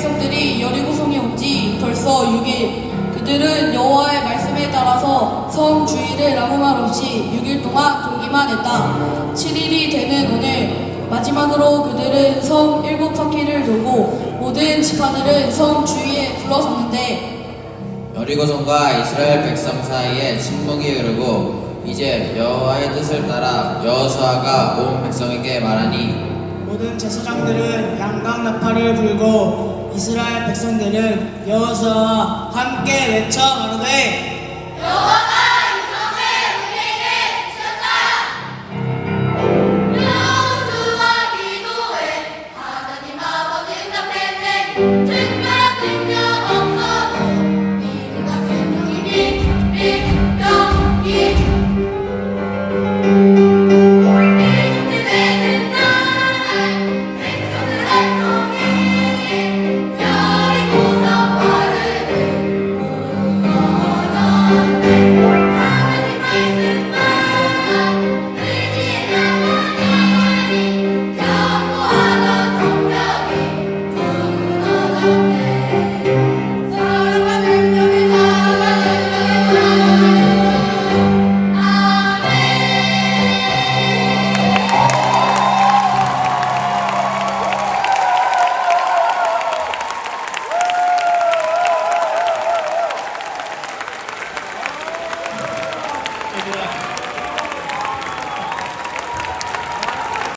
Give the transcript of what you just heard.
백성들이 여리고성에 온 지 벌써 6일. 그들은 여호와의 말씀에 따라서 성 주위를 아무 말 없이 6일 동안 돌기만 했다. 7일이 되는 오늘 마지막으로 그들은 성 일곱 터키를 돌고 모든 집안들은 성 주위에 둘러섰는데 여리고성과 이스라엘 백성 사이에 침묵이 흐르고 이제 여호와의 뜻을 따라 여호수아가 온 백성에게 말하니 모든 제사장들은 양강 나팔을 불고 이스라엘 백성들은 여호수아와 함께 외쳐 가로되 여호와 여호수아 기도해 하나님 아버지 답변해